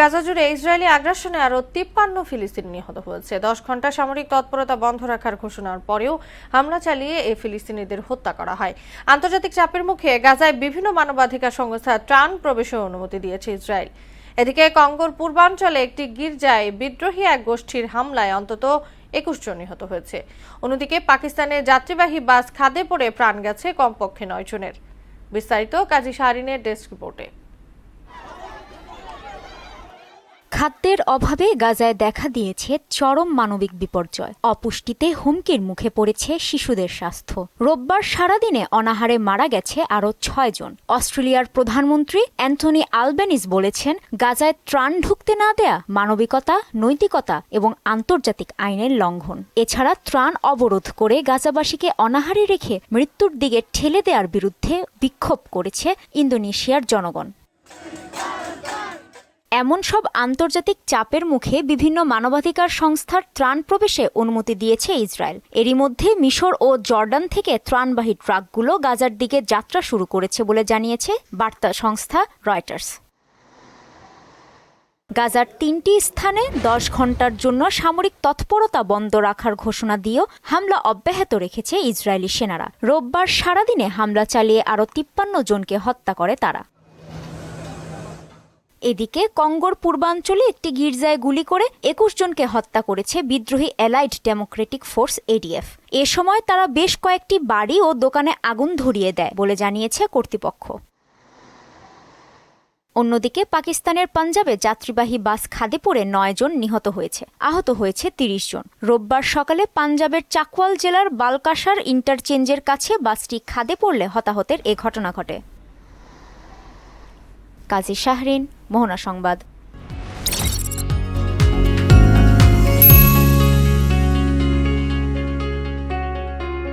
গাজা জুড়ে ইসরায়েলি আগ্রাসনে আরও তিপ্পান্ন ফিলিস্তিনি নিহত হয়েছে। দশ ঘণ্টা সামরিক তৎপরতা বন্ধ রাখার ঘোষণার পরেও হামলা চালিয়ে এই ফিলিস্তিনিদের হত্যা করা হয়। আন্তর্জাতিক চাপের মুখে গাজায় বিভিন্ন মানবাধিকার সংস্থা ত্রাণ প্রবেশের অনুমতি দিয়েছে ইসরায়েল। এদিকে কঙ্গোর পূর্বাঞ্চলে একটি গির্জায় বিদ্রোহী এক গোষ্ঠীর হামলায় অন্তত একুশ জন নিহত হয়েছে। অন্যদিকে পাকিস্তানের যাত্রীবাহী বাস খাদে পড়ে প্রাণ গেছে কমপক্ষে নয় জনের। বিস্তারিত কাজী শাহরিনের ডেস্ক রিপোর্টে। খাদ্যের অভাবে গাজায় দেখা দিয়েছে চরম মানবিক বিপর্যয়। অপুষ্টিতে হুমকির মুখে পড়েছে শিশুদের স্বাস্থ্য। রোববার সারাদিনে অনাহারে মারা গেছে আরও ছয়জন অস্ট্রেলিয়ার প্রধানমন্ত্রী অ্যান্থনি আলবেনিস বলেছেন, গাজায় ত্রাণ ঢুকতে না দেয়া মানবিকতা, নৈতিকতা এবং আন্তর্জাতিক আইনের লঙ্ঘন। এছাড়া ত্রাণ অবরোধ করে গাজাবাসীকে অনাহারে রেখে মৃত্যুর দিকে ঠেলে দেওয়ার বিরুদ্ধে বিক্ষোভ করেছে ইন্দোনেশিয়ার জনগণ। এমন সব আন্তর্জাতিক চাপের মুখে বিভিন্ন মানবাধিকার সংস্থার ত্রাণ প্রবেশে অনুমতি দিয়েছে ইসরায়েল। এরই মধ্যে মিশর ও জর্ডান থেকে ত্রাণবাহী ট্রাকগুলো গাজার দিকে যাত্রা শুরু করেছে বলে জানিয়েছে বার্তা সংস্থা রয়টার্স। গাজার তিনটি স্থানে দশ ঘণ্টার জন্য সামরিক তৎপরতা বন্ধ রাখার ঘোষণা দিয়েও হামলা অব্যাহত রেখেছে ইসরায়েলি সেনারা। রোববার সারাদিনে হামলা চালিয়ে আরও তিপ্পান্ন জনকে হত্যা করে তারা। এদিকে কঙ্গোর পূর্বাঞ্চলে একটি গির্জায় গুলি করে একুশ জনকে হত্যা করেছে বিদ্রোহী অ্যালাইড ডেমোক্রেটিক ফোর্স এডিএফ। এ সময় তারা বেশ কয়েকটি বাড়ি ও দোকানে আগুন ধরিয়ে দেয় বলে জানিয়েছে কর্তৃপক্ষ। অন্যদিকে পাকিস্তানের পাঞ্জাবে যাত্রীবাহী বাস খাদে পড়ে নয় জন নিহত হয়েছে, আহত হয়েছে তিরিশ জন। রোববার সকালে পাঞ্জাবের চাকওয়াল জেলার বালকাসার ইন্টারচেঞ্জের কাছে বাসটি খাদে পড়লে হতাহতের এ ঘটনা ঘটে। কাজী শাহরিন মোহনা সংবাদ।